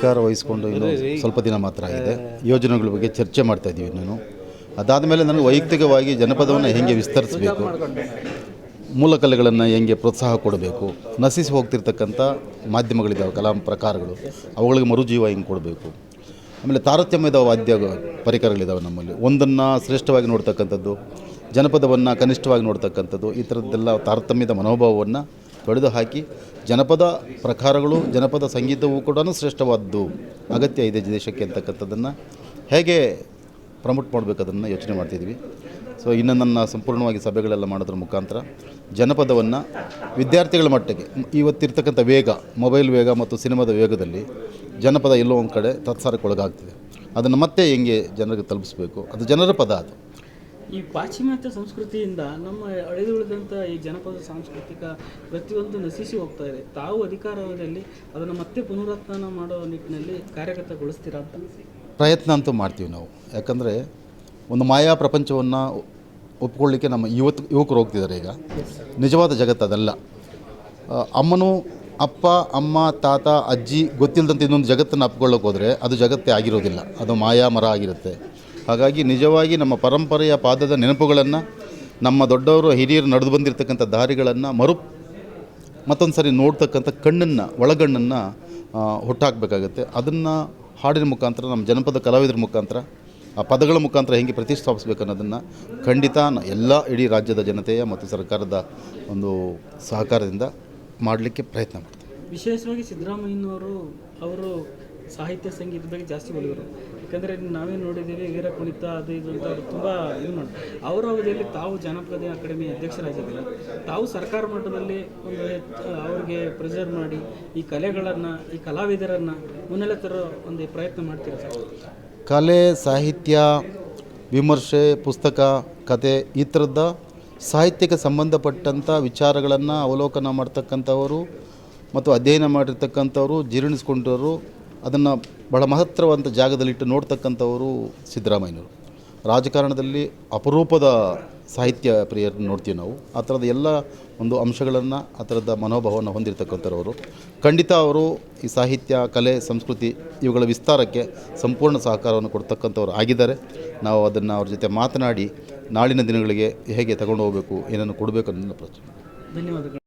ಅಧಿಕಾರ ವಹಿಸಿಕೊಂಡು ಇನ್ನು ಸ್ವಲ್ಪ ದಿನ ಮಾತ್ರ ಆಗಿದೆ. ಯೋಜನೆಗಳ ಬಗ್ಗೆ ಚರ್ಚೆ ಮಾಡ್ತಾ ಇದ್ದೀವಿ ನಾನು. ಅದಾದ ಮೇಲೆ ನನಗೆ ವೈಯಕ್ತಿಕವಾಗಿ ಜನಪದವನ್ನು ಹೇಗೆ ವಿಸ್ತರಿಸಬೇಕು ಮೂಲ ಕಲೆಗಳನ್ನು ಹೆಂಗೆ ಪ್ರೋತ್ಸಾಹ ಕೊಡಬೇಕು ನಶಿಸಿ ಹೋಗ್ತಿರ್ತಕ್ಕಂಥ ಮಾಧ್ಯಮಗಳಿದ್ದಾವೆ ಕಲಾ ಪ್ರಕಾರಗಳು ಅವುಗಳಿಗೆ ಮರುಜೀವ ಹೆಂಗೆ ಕೊಡಬೇಕು. ಆಮೇಲೆ ತಾರತಮ್ಯದ ವಾದ್ಯ ಪರಿಕರಗಳಿದ್ದಾವೆ ನಮ್ಮಲ್ಲಿ. ಒಂದನ್ನು ಶ್ರೇಷ್ಠವಾಗಿ ನೋಡ್ತಕ್ಕಂಥದ್ದು ಜನಪದವನ್ನು ಕನಿಷ್ಠವಾಗಿ ನೋಡ್ತಕ್ಕಂಥದ್ದು ಈ ಥರದ್ದೆಲ್ಲ ತಾರತಮ್ಯದ ಮನೋಭಾವವನ್ನು ತೊಡೆದು ಹಾಕಿ ಜನಪದ ಪ್ರಕಾರಗಳು, ಜನಪದ ಸಂಗೀತವೂ ಕೂಡ ಶ್ರೇಷ್ಠವಾದ್ದು. ಅಗತ್ಯ ಇದೆ ದೇಶಕ್ಕೆ ಅಂತಕ್ಕಂಥದ್ದನ್ನು. ಹೇಗೆ ಪ್ರಮೋಟ್ ಮಾಡಬೇಕು ಅದನ್ನು ಯೋಚನೆ ಮಾಡ್ತಿದ್ವಿ. ಸೊ ಇನ್ನು ನನ್ನ ಸಂಪೂರ್ಣವಾಗಿ ಸಭೆಗಳೆಲ್ಲ ಮಾಡೋದ್ರ ಮುಖಾಂತರ ಜನಪದವನ್ನು ವಿದ್ಯಾರ್ಥಿಗಳ ಮಟ್ಟಿಗೆ, ಇವತ್ತಿರ್ತಕ್ಕಂಥ ವೇಗ, ಮೊಬೈಲ್ ವೇಗ ಮತ್ತು ಸಿನಿಮಾದ ವೇಗದಲ್ಲಿ ಜನಪದ ಎಲ್ಲೋ ಒಂದು ಕಡೆ ತತ್ಸಾರಕ್ಕೆ ಒಳಗಾಗ್ತಿದೆ. ಅದನ್ನು ಮತ್ತೆ ಹೆಂಗೆ ಜನರಿಗೆ ತಲುಪಿಸ್ಬೇಕು? ಅದು ಜನರ ಪದ ಅದು. ಈ ಪಾಶ್ಚಿಮಾತ್ಯ ಸಂಸ್ಕೃತಿಯಿಂದ ನಮ್ಮ ಅಳೆದುಳಿದಂಥ ಈ ಜನಪದ ಸಾಂಸ್ಕೃತಿಕ ಪ್ರತಿಯೊಂದು ನಶಿಸಿ ಹೋಗ್ತಾ ಇದೆ. ತಾವು ಅಧಿಕಾರದಲ್ಲಿ ಅದನ್ನು ಮತ್ತೆ ಪುನರುತ್ಥಾನ ಮಾಡೋ ನಿಟ್ಟಿನಲ್ಲಿ ಕಾರ್ಯಗತಗೊಳಿಸ್ತೀರಾ ಅಂತ? ಪ್ರಯತ್ನ ಅಂತೂ ಮಾಡ್ತೀವಿ ನಾವು. ಯಾಕಂದರೆ ಒಂದು ಮಾಯಾ ಪ್ರಪಂಚವನ್ನು ಒಪ್ಕೊಳ್ಳಿಕ್ಕೆ ನಮ್ಮ ಯುವತ್, ಯುವಕರು ಹೋಗ್ತಿದ್ದಾರೆ ಈಗ. ನಿಜವಾದ ಜಗತ್ತು ಅದಲ್ಲ. ಅಮ್ಮನು ಅಪ್ಪ, ಅಮ್ಮ, ತಾತ, ಅಜ್ಜಿ ಗೊತ್ತಿಲ್ಲದಂತೆ ಇನ್ನೊಂದು ಜಗತ್ತನ್ನು ಅಪ್ಕೊಳ್ಳೋಕೆ ಹೋದರೆ ಅದು ಜಗತ್ತೇ ಆಗಿರೋದಿಲ್ಲ. ಅದು ಮಾಯಾ ಮರ ಆಗಿರುತ್ತೆ. ಹಾಗಾಗಿ ನಿಜವಾಗಿ ನಮ್ಮ ಪರಂಪರೆಯ ಪಾದದ ನೆನಪುಗಳನ್ನು ನಮ್ಮ ದೊಡ್ಡವರು ಹಿರಿಯರು ನಡೆದು ಬಂದಿರತಕ್ಕಂಥ ದಾರಿಗಳನ್ನು ಮರು ಮತ್ತೊಂದು ಸರಿ ನೋಡ್ತಕ್ಕಂಥ ಕಣ್ಣನ್ನು, ಒಳಗಣ್ಣನ್ನು ಹುಟ್ಟಾಕಬೇಕಾಗತ್ತೆ. ಅದನ್ನು ಹಾಡಿನ ಮುಖಾಂತರ, ನಮ್ಮ ಜನಪದ ಕಲಾವಿದರ ಮುಖಾಂತರ, ಆ ಪದಗಳ ಮುಖಾಂತರ ಹೆಂಗೆ ಪ್ರತಿಷ್ಠಾಪಿಸ್ಬೇಕು ಅನ್ನೋದನ್ನು ಖಂಡಿತ ಎಲ್ಲ ಇಡೀ ರಾಜ್ಯದ ಜನತೆಯ ಮತ್ತು ಸರ್ಕಾರದ ಒಂದು ಸಹಕಾರದಿಂದ ಮಾಡಲಿಕ್ಕೆ ಪ್ರಯತ್ನ ಮಾಡ್ತೀವಿ. ವಿಶೇಷವಾಗಿ ಸಿದ್ದರಾಮಯ್ಯನವರು ಅವರು ಸಾಹಿತ್ಯ, ಸಂಗೀತದ ಬಗ್ಗೆ ಜಾಸ್ತಿ ಒಲಿಯೋರು ಯಾಕಂದರೆ ನಾವೇ ನೋಡಿದ್ದೀವಿ, ವೀರ ಕುಣಿತ, ಅದು ಇದು ಅಂತ ತುಂಬ ಇದು ಮಾಡಿ ಅವರ ಅವಧಿಯಲ್ಲಿ ತಾವು ಜಾನಪದ ಅಕಾಡೆಮಿ ಅಧ್ಯಕ್ಷರಾಗಿದ್ದಾರೆ ತಾವು ಸರ್ಕಾರ ಮಟ್ಟದಲ್ಲಿ ಒಂದು, ಅವ್ರಿಗೆ ಪ್ರಿಸರ್ವ್ ಮಾಡಿ ಈ ಕಲೆಗಳನ್ನು, ಈ ಕಲಾವಿದರನ್ನು ಮುನ್ನೆಲೆ ತರೋ ಒಂದು ಪ್ರಯತ್ನ ಮಾಡ್ತೀರಾ ಸರ್? ಕಲೆ, ಸಾಹಿತ್ಯ, ವಿಮರ್ಶೆ, ಪುಸ್ತಕ, ಕತೆ ಈ ಥರದ ಸಾಹಿತ್ಯಕ್ಕೆ ಸಂಬಂಧಪಟ್ಟಂಥ ವಿಚಾರಗಳನ್ನು ಅವಲೋಕನ ಮಾಡ್ತಕ್ಕಂಥವರು ಮತ್ತು ಅಧ್ಯಯನ ಮಾಡಿರ್ತಕ್ಕಂಥವರು ಜೀರ್ಣಿಸ್ಕೊಂಡವರು ಅದನ್ನು ಬಹಳ ಮಹತ್ತರವಾದಂಥ ಜಾಗದಲ್ಲಿಟ್ಟು ನೋಡ್ತಕ್ಕಂಥವರು ಸಿದ್ದರಾಮಯ್ಯನವರು. ರಾಜಕಾರಣದಲ್ಲಿ ಅಪರೂಪದ ಸಾಹಿತ್ಯ ಪ್ರಿಯರನ್ನು ನೋಡ್ತೀವಿ ನಾವು. ಆ ಥರದ ಎಲ್ಲ ಒಂದು ಅಂಶಗಳನ್ನು, ಆ ಥರದ ಮನೋಭಾವವನ್ನು ಹೊಂದಿರತಕ್ಕಂಥವ್ರವರು. ಖಂಡಿತ ಅವರು ಈ ಸಾಹಿತ್ಯ, ಕಲೆ, ಸಂಸ್ಕೃತಿ ಇವುಗಳ ವಿಸ್ತಾರಕ್ಕೆ ಸಂಪೂರ್ಣ ಸಹಕಾರವನ್ನು ಕೊಡ್ತಕ್ಕಂಥವ್ರು ಆಗಿದ್ದಾರೆ. ನಾವು ಅದನ್ನು ಅವ್ರ ಜೊತೆ ಮಾತನಾಡಿ ನಾಳಿನ ದಿನಗಳಿಗೆ ಹೇಗೆ ತಗೊಂಡು ಹೋಗಬೇಕು, ಏನನ್ನು ಕೊಡಬೇಕು ಅನ್ನೋದನ್ನು ಪ್ರಶ್ನೆ. ಧನ್ಯವಾದಗಳು.